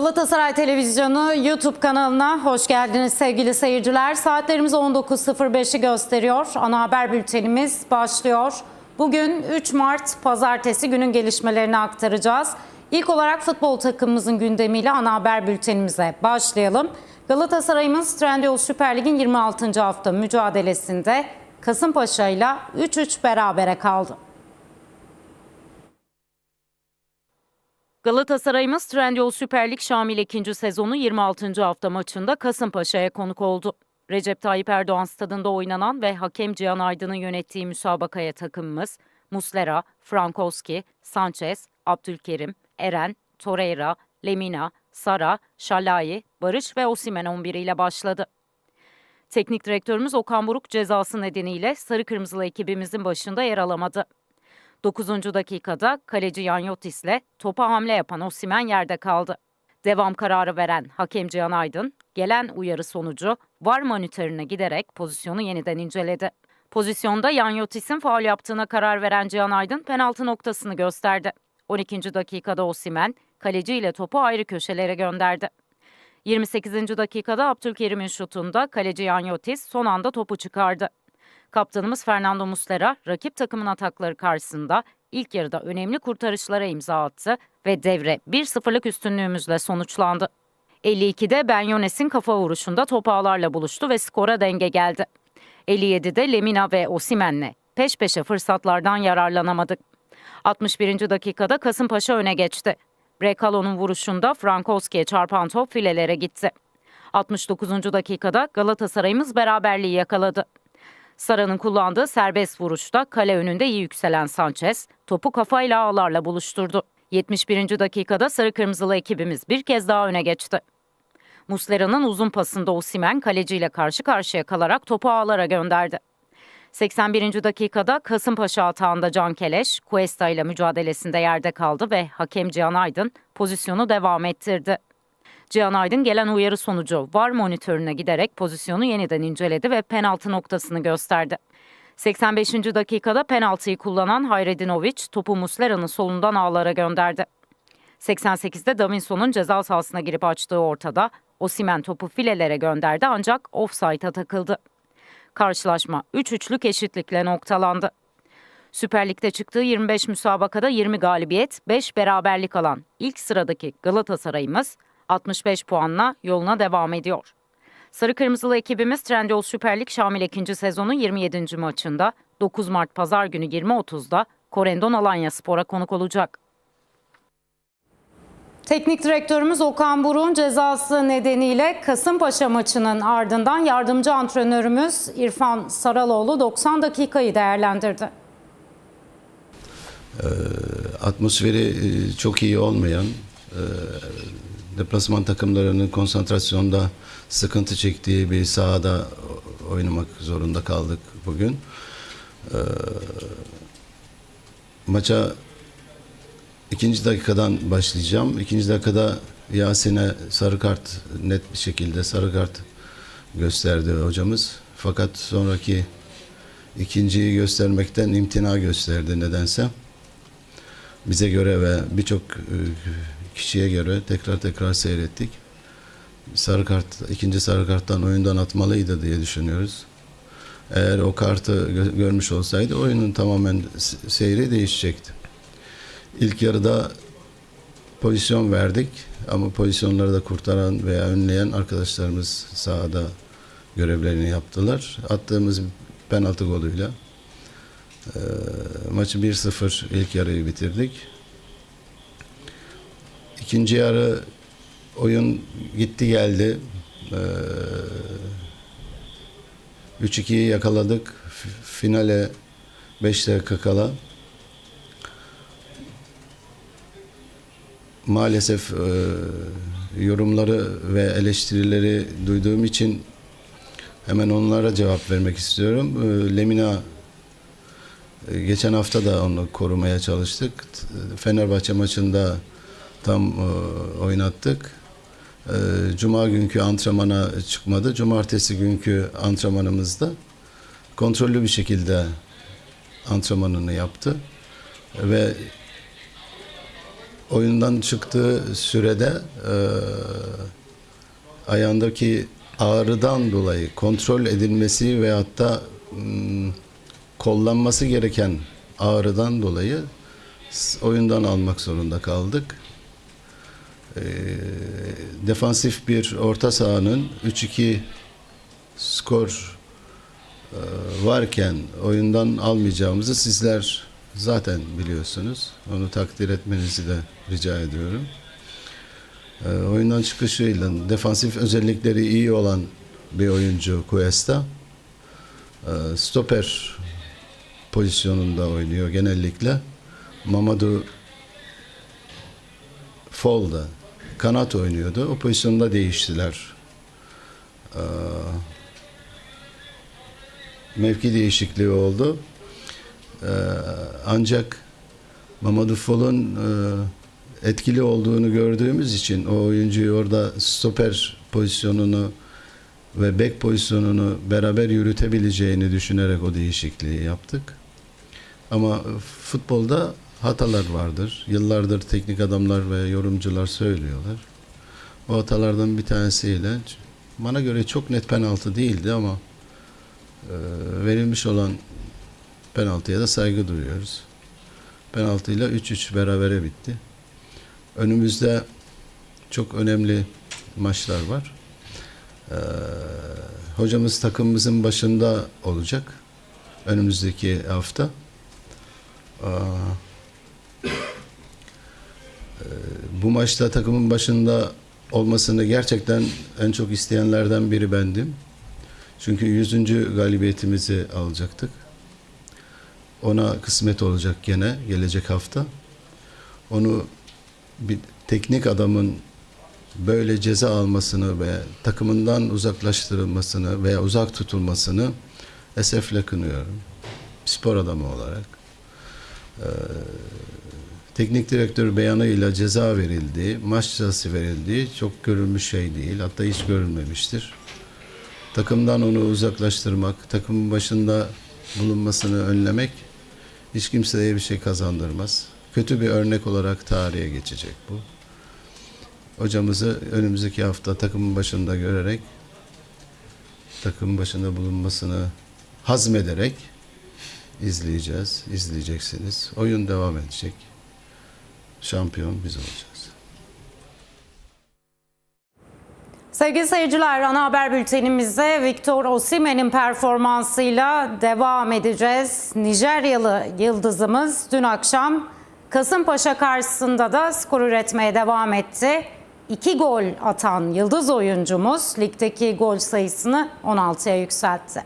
Galatasaray Televizyonu YouTube kanalına hoş geldiniz sevgili seyirciler. Saatlerimiz 19.05'i gösteriyor. Ana haber bültenimiz başlıyor. Bugün 3 Mart Pazartesi günün gelişmelerini aktaracağız. İlk olarak futbol takımımızın gündemiyle ana haber bültenimize başlayalım. Galatasaray'ımız Trendyol Süper Lig'in 26. hafta mücadelesinde Kasımpaşa ile 3-3 berabere kaldı. Galatasaray'ımız Trendyol Süper Lig Şamil 2. sezonu 26. hafta maçında Kasımpaşa'ya konuk oldu. Recep Tayyip Erdoğan stadında oynanan ve hakem Cihan Aydın'ın yönettiği müsabakaya takımımız Muslera, Frankowski, Sanchez, Abdülkerim, Eren, Torreira, Lemina, Sara, Şalai, Barış ve Osimen 11 ile başladı. Teknik direktörümüz Okan Buruk cezası nedeniyle sarı kırmızılı ekibimizin başında yer alamadı. 9. dakikada kaleci Yanyotis ile topa hamle yapan Osimen yerde kaldı. Devam kararı veren hakem Cihan Aydın, gelen uyarı sonucu VAR monitörüne giderek pozisyonu yeniden inceledi. Pozisyonda Yanyotis'in faul yaptığına karar veren Cihan Aydın penaltı noktasını gösterdi. 12. dakikada Osimen, kaleci ile topu ayrı köşelere gönderdi. 28. dakikada Abdülkerim'in şutunda kaleci Yanyotis son anda topu çıkardı. Kaptanımız Fernando Muslera rakip takımın atakları karşısında ilk yarıda önemli kurtarışlara imza attı ve devre 1-0'lık üstünlüğümüzle sonuçlandı. 52'de Ben Yones'in kafa vuruşunda top ağlarla buluştu ve skora denge geldi. 57'de Lemina ve Osimen'le peş peşe fırsatlardan yararlanamadık. 61. dakikada Kasımpaşa öne geçti. Brekalo'nun vuruşunda Frankowski'ye çarpan top filelere gitti. 69. dakikada Galatasaray'ımız beraberliği yakaladı. Sara'nın kullandığı serbest vuruşta kale önünde iyi yükselen Sanchez topu kafayla ağlarla buluşturdu. 71. dakikada sarı kırmızılı ekibimiz bir kez daha öne geçti. Muslera'nın uzun pasında Osimen kaleciyle karşı karşıya kalarak topu ağlara gönderdi. 81. dakikada Kasımpaşa atağında Can Keleş, Cuesta ile mücadelesinde yerde kaldı ve hakem Cihan Aydın pozisyonu devam ettirdi. Cihan Aydın gelen uyarı sonucu VAR monitörüne giderek pozisyonu yeniden inceledi ve penaltı noktasını gösterdi. 85. dakikada penaltıyı kullanan Hayredinovic topu Muslera'nın solundan ağlara gönderdi. 88'de Davinson'un ceza sahasına girip açtığı ortada Osimen topu filelere gönderdi ancak offside'a takıldı. Karşılaşma 3-3'lük eşitlikle noktalandı. Süper Lig'de çıktığı 25 müsabakada 20 galibiyet, 5 beraberlik alan ilk sıradaki Galatasaray'ımız 65 puanla yoluna devam ediyor. Sarı Kırmızılı ekibimiz Trendyol Süper Lig Şamil 2. sezonu 27. maçında 9 Mart Pazar günü 20.30'da Korendon Alanya Spor'a konuk olacak. Teknik direktörümüz Okan Buruk'un cezası nedeniyle Kasımpaşa maçının ardından yardımcı antrenörümüz İrfan Saraloğlu 90 dakikayı değerlendirdi. atmosferi e, çok iyi olmayan e, deplasman takımlarının konsantrasyonda sıkıntı çektiği bir sahada oynamak zorunda kaldık bugün. E, Maça ikinci dakikadan başlayacağım. İkinci dakikada Yasin'e sarı kart net bir şekilde sarı kart gösterdi hocamız. Fakat sonraki ikinciyi göstermekten imtina gösterdi nedense bize göre ve birçok e, kişiye göre tekrar tekrar seyrettik. Sarı kart, ikinci sarı karttan oyundan atmalıydı diye düşünüyoruz. Eğer o kartı gö- görmüş olsaydı oyunun tamamen seyri değişecekti. İlk yarıda pozisyon verdik ama pozisyonları da kurtaran veya önleyen arkadaşlarımız sahada görevlerini yaptılar. Attığımız penaltı golüyle e, maçı 1-0 ilk yarıyı bitirdik. İkinci yarı oyun gitti geldi. Ee, 3-2'yi yakaladık. Finale 5 dakika kala. Maalesef e, yorumları ve eleştirileri duyduğum için hemen onlara cevap vermek istiyorum. E, Lemina e, Geçen hafta da onu korumaya çalıştık. Fenerbahçe maçında tam e, oynattık. E, Cuma günkü antrenmana çıkmadı. Cumartesi günkü antrenmanımızda kontrollü bir şekilde antrenmanını yaptı. Ve oyundan çıktığı sürede e, ayağındaki ağrıdan dolayı kontrol edilmesi ve hatta kollanması gereken ağrıdan dolayı oyundan almak zorunda kaldık. E, defansif bir orta sahanın 3-2 skor e, varken oyundan almayacağımızı sizler zaten biliyorsunuz. Onu takdir etmenizi de rica ediyorum. E, oyundan çıkışıyla defansif özellikleri iyi olan bir oyuncu Cuesta. E, stoper pozisyonunda oynuyor genellikle. Mamadou Fall'da kanat oynuyordu. O pozisyonda değiştiler. E, mevki değişikliği oldu. Ee, ancak Mamadou Fall'un e, etkili olduğunu gördüğümüz için o oyuncuyu orada stoper pozisyonunu ve bek pozisyonunu beraber yürütebileceğini düşünerek o değişikliği yaptık. Ama futbolda hatalar vardır. Yıllardır teknik adamlar ve yorumcular söylüyorlar. O hatalardan bir tanesiyle bana göre çok net penaltı değildi ama e, verilmiş olan penaltıya da saygı duyuyoruz. Penaltıyla 3-3 berabere bitti. Önümüzde çok önemli maçlar var. Ee, hocamız takımımızın başında olacak. Önümüzdeki hafta. Aa, e, bu maçta takımın başında olmasını gerçekten en çok isteyenlerden biri bendim. Çünkü 100. galibiyetimizi alacaktık. Ona kısmet olacak gene gelecek hafta. Onu bir teknik adamın böyle ceza almasını ve takımından uzaklaştırılmasını veya uzak tutulmasını esefle kınıyorum. Spor adamı olarak. Ee, teknik direktör beyanıyla ceza verildiği, maç cezası verildiği çok görülmüş şey değil. Hatta hiç görülmemiştir. Takımdan onu uzaklaştırmak, takımın başında bulunmasını önlemek hiç kimseye bir şey kazandırmaz. Kötü bir örnek olarak tarihe geçecek bu. Hocamızı önümüzdeki hafta takımın başında görerek takımın başında bulunmasını hazmederek izleyeceğiz, izleyeceksiniz. Oyun devam edecek. Şampiyon biz olacağız. Sevgili seyirciler, ana haber bültenimize Victor Osimhen'in performansıyla devam edeceğiz. Nijeryalı yıldızımız dün akşam Kasımpaşa karşısında da skor üretmeye devam etti. İki gol atan yıldız oyuncumuz ligdeki gol sayısını 16'ya yükseltti.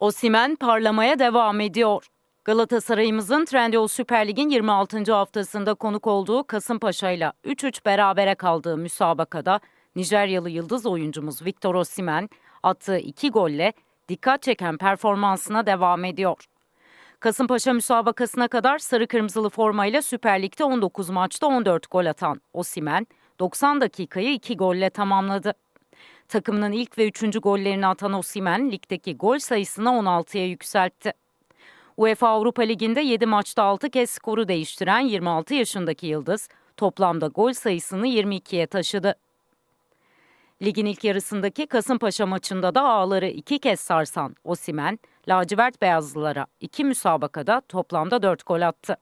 Osimen parlamaya devam ediyor. Galatasaray'ımızın Trendyol Süper Lig'in 26. haftasında konuk olduğu Kasımpaşa ile 3-3 berabere kaldığı müsabakada Nijeryalı yıldız oyuncumuz Victor Osimhen attığı iki golle dikkat çeken performansına devam ediyor. Kasımpaşa müsabakasına kadar sarı kırmızılı formayla Süper Lig'de 19 maçta 14 gol atan Osimhen 90 dakikayı 2 golle tamamladı. Takımının ilk ve 3. gollerini atan Osimhen ligdeki gol sayısını 16'ya yükseltti. UEFA Avrupa Ligi'nde 7 maçta 6 kez skoru değiştiren 26 yaşındaki Yıldız toplamda gol sayısını 22'ye taşıdı. Ligin ilk yarısındaki Kasımpaşa maçında da ağları iki kez sarsan Osimen, lacivert beyazlılara iki müsabakada toplamda 4 gol attı.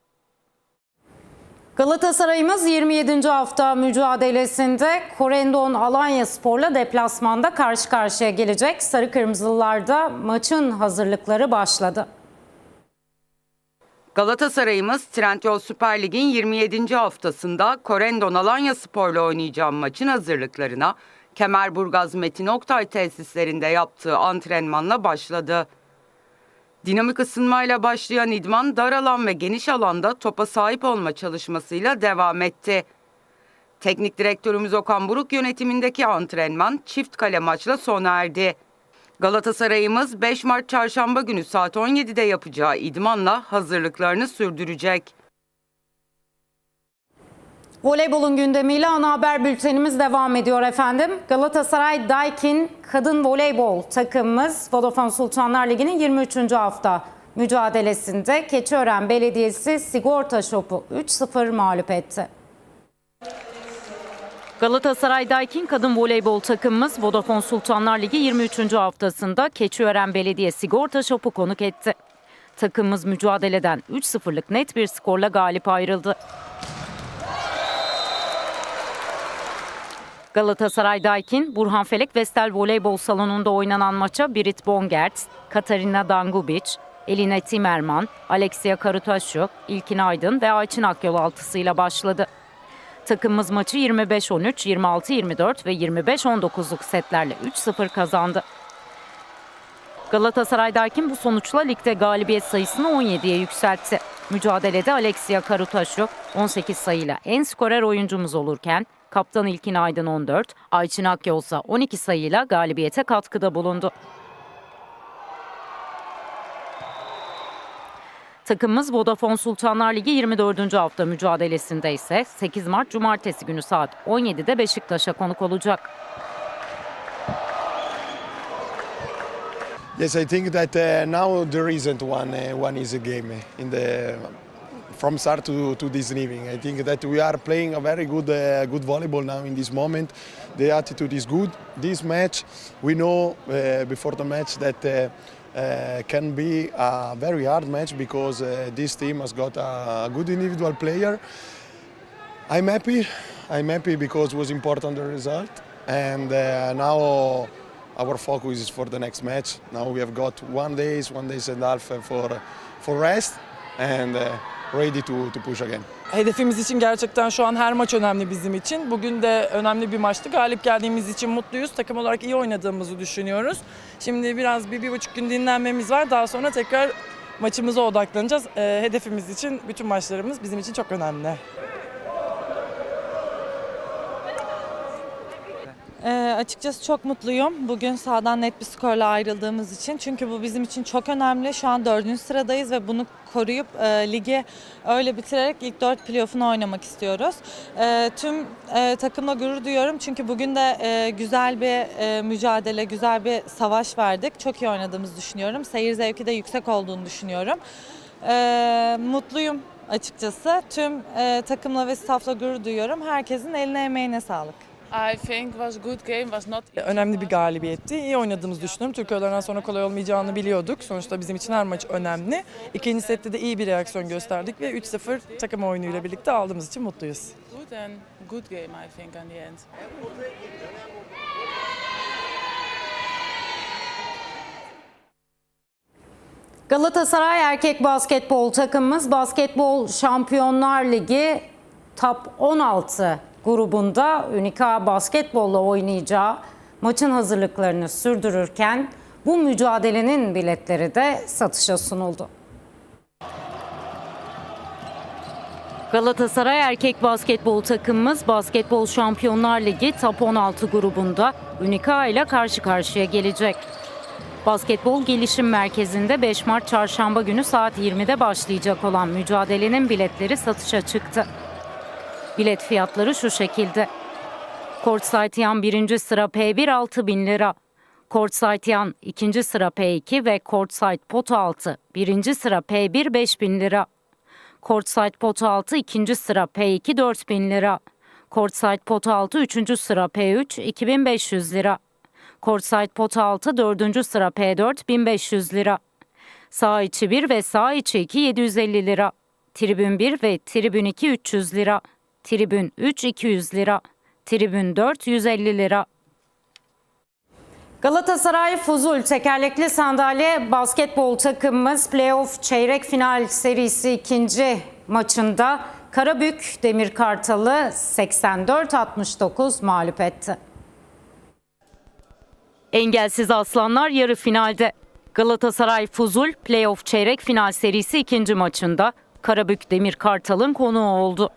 Galatasaray'ımız 27. hafta mücadelesinde Korendon Alanya Spor'la deplasmanda karşı karşıya gelecek. Sarı Kırmızılılarda maçın hazırlıkları başladı. Galatasaray'ımız Trendyol Süper Lig'in 27. haftasında Korendon Alanya Spor'la oynayacağı maçın hazırlıklarına Kemerburgaz Metin Oktay tesislerinde yaptığı antrenmanla başladı. Dinamik ısınmayla başlayan idman dar alan ve geniş alanda topa sahip olma çalışmasıyla devam etti. Teknik direktörümüz Okan Buruk yönetimindeki antrenman çift kale maçla sona erdi. Galatasaray'ımız 5 Mart çarşamba günü saat 17'de yapacağı idmanla hazırlıklarını sürdürecek. Voleybolun gündemiyle ana haber bültenimiz devam ediyor efendim. Galatasaray Daikin Kadın Voleybol takımımız Vodafone Sultanlar Ligi'nin 23. hafta mücadelesinde Keçiören Belediyesi Sigorta Şopu 3-0 mağlup etti. Galatasaray Daikin kadın voleybol takımımız Vodafone Sultanlar Ligi 23. haftasında Keçiören Belediye Sigorta Şopu konuk etti. Takımımız mücadeleden 3-0'lık net bir skorla galip ayrıldı. Galatasaray Daikin, Burhan Felek Vestel Voleybol Salonu'nda oynanan maça Birit Bongert, Katarina Dangubic, Elina Timerman, Alexia Karutaşu, İlkin Aydın ve Ayçin Akyol altısıyla başladı. Takımımız maçı 25-13, 26-24 ve 25-19'luk setlerle 3-0 kazandı. Galatasaray'daki bu sonuçla ligde galibiyet sayısını 17'ye yükseltti. Mücadelede Alexia Karutaşu 18 sayıyla en skorer oyuncumuz olurken kaptan İlkin Aydın 14, Ayçin Akyol ise 12 sayıyla galibiyete katkıda bulundu. Takımımız Vodafone Sultanlar Ligi 24. hafta mücadelesinde ise 8 Mart Cumartesi günü saat 17'de Beşiktaş'a konuk olacak. Yes, I think that uh, now there isn't one uh, one easy game in the from start to, to this evening. I think that we are playing a very good uh, good volleyball now in this moment. The attitude is good. This match, we know uh, before the match that. Uh, uh, can be a very hard match because uh, this team has got a good individual player. I'm happy. I'm happy because it was important the result, and uh, now our focus is for the next match. Now we have got one days, one days and a half for for rest, and ready to, to push again. Hedefimiz için gerçekten şu an her maç önemli bizim için. Bugün de önemli bir maçtı. Galip geldiğimiz için mutluyuz. Takım olarak iyi oynadığımızı düşünüyoruz. Şimdi biraz bir, bir buçuk gün dinlenmemiz var. Daha sonra tekrar maçımıza odaklanacağız. Ee, hedefimiz için bütün maçlarımız bizim için çok önemli. Ee, açıkçası çok mutluyum. Bugün sahadan net bir skorla ayrıldığımız için. Çünkü bu bizim için çok önemli. Şu an dördüncü sıradayız ve bunu koruyup e, ligi öyle bitirerek ilk dört playoff'unu oynamak istiyoruz. E, tüm e, takımla gurur duyuyorum. Çünkü bugün de e, güzel bir e, mücadele, güzel bir savaş verdik. Çok iyi oynadığımızı düşünüyorum. Seyir zevki de yüksek olduğunu düşünüyorum. E, mutluyum açıkçası. Tüm e, takımla ve staffla gurur duyuyorum. Herkesin eline emeğine sağlık. I think was good game was not Önemli bir galibiyetti. İyi oynadığımızı düşünüyorum. Türkiye'lerden sonra kolay olmayacağını biliyorduk. Sonuçta bizim için her maç önemli. İkinci sette de iyi bir reaksiyon gösterdik ve 3-0 takım oyunuyla birlikte aldığımız için mutluyuz. Good and good game I think in the end. Galatasaray erkek basketbol takımımız Basketbol Şampiyonlar Ligi Top 16 grubunda Unica Basketbol'la oynayacağı maçın hazırlıklarını sürdürürken bu mücadelenin biletleri de satışa sunuldu. Galatasaray erkek basketbol takımımız Basketbol Şampiyonlar Ligi Top 16 grubunda Unica ile karşı karşıya gelecek. Basketbol Gelişim Merkezi'nde 5 Mart Çarşamba günü saat 20'de başlayacak olan mücadelenin biletleri satışa çıktı. Bilet fiyatları şu şekilde. Courtside Yan 1. sıra P1 6 bin lira. Courtside Yan 2. sıra P2 ve Courtside Pot 6 1. sıra P1 5 bin lira. Courtside Pot 6 2. sıra P2 4 bin lira. Courtside Pot 6 3. sıra P3 2500 lira. Courtside Pot 6 4. sıra P4 1500 lira. Sağ içi 1 ve sağ içi 2 750 lira. Tribün 1 ve tribün 2 300 lira. Tribün 3 200 lira. Tribün 4 150 lira. Galatasaray Fuzul tekerlekli sandalye basketbol takımımız playoff çeyrek final serisi ikinci maçında Karabük Demir Kartal'ı 84-69 mağlup etti. Engelsiz Aslanlar yarı finalde. Galatasaray Fuzul playoff çeyrek final serisi ikinci maçında Karabük Demir Kartal'ın konuğu oldu.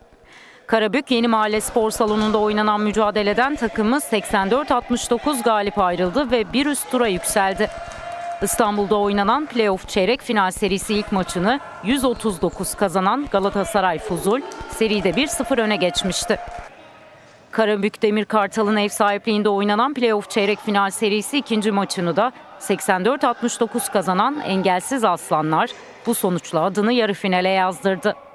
Karabük Yeni Mahalle Spor Salonu'nda oynanan mücadeleden takımı 84-69 galip ayrıldı ve bir üst tura yükseldi. İstanbul'da oynanan playoff çeyrek final serisi ilk maçını 139 kazanan Galatasaray Fuzul seride 1-0 öne geçmişti. Karabük Demir Kartal'ın ev sahipliğinde oynanan playoff çeyrek final serisi ikinci maçını da 84-69 kazanan engelsiz aslanlar bu sonuçla adını yarı finale yazdırdı.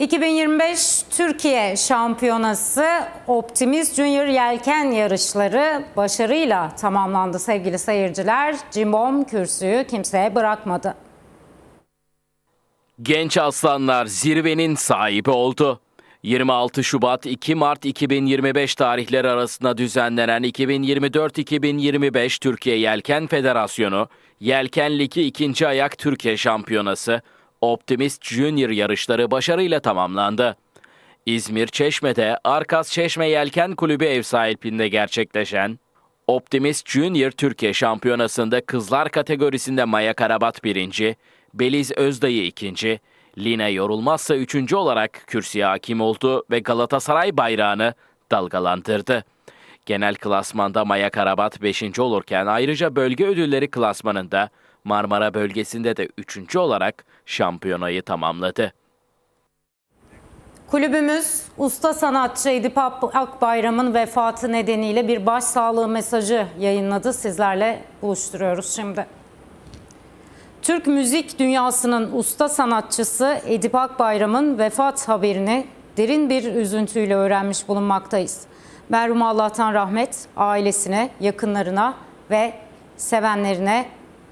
2025 Türkiye Şampiyonası Optimist Junior Yelken yarışları başarıyla tamamlandı sevgili seyirciler. Cimbom kürsüyü kimseye bırakmadı. Genç aslanlar zirvenin sahibi oldu. 26 Şubat 2 Mart 2025 tarihleri arasında düzenlenen 2024-2025 Türkiye Yelken Federasyonu Yelken Ligi 2. Ayak Türkiye Şampiyonası Optimist Junior yarışları başarıyla tamamlandı. İzmir Çeşme'de Arkas Çeşme Yelken Kulübü ev sahipliğinde gerçekleşen Optimist Junior Türkiye Şampiyonası'nda kızlar kategorisinde Maya Karabat birinci, Beliz Özdayı ikinci, Lina Yorulmazsa üçüncü olarak kürsüye hakim oldu ve Galatasaray bayrağını dalgalandırdı. Genel klasmanda Maya Karabat 5. olurken ayrıca bölge ödülleri klasmanında Marmara bölgesinde de 3. olarak şampiyonayı tamamladı. Kulübümüz usta sanatçı Edip Akbayram'ın vefatı nedeniyle bir başsağlığı mesajı yayınladı. Sizlerle buluşturuyoruz şimdi. Türk müzik dünyasının usta sanatçısı Edip Akbayram'ın vefat haberini derin bir üzüntüyle öğrenmiş bulunmaktayız. Merhum Allah'tan rahmet, ailesine, yakınlarına ve sevenlerine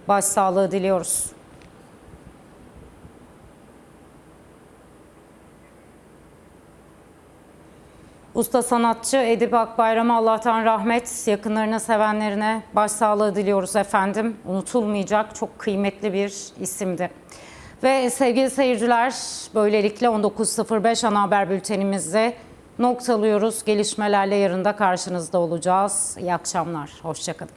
başsağlığı diliyoruz. Usta sanatçı Edip Akbayram'a Allah'tan rahmet, yakınlarına, sevenlerine başsağlığı diliyoruz efendim. Unutulmayacak çok kıymetli bir isimdi. Ve sevgili seyirciler, böylelikle 19.05 ana haber bültenimizde noktalıyoruz. Gelişmelerle yarın da karşınızda olacağız. İyi akşamlar, hoşçakalın.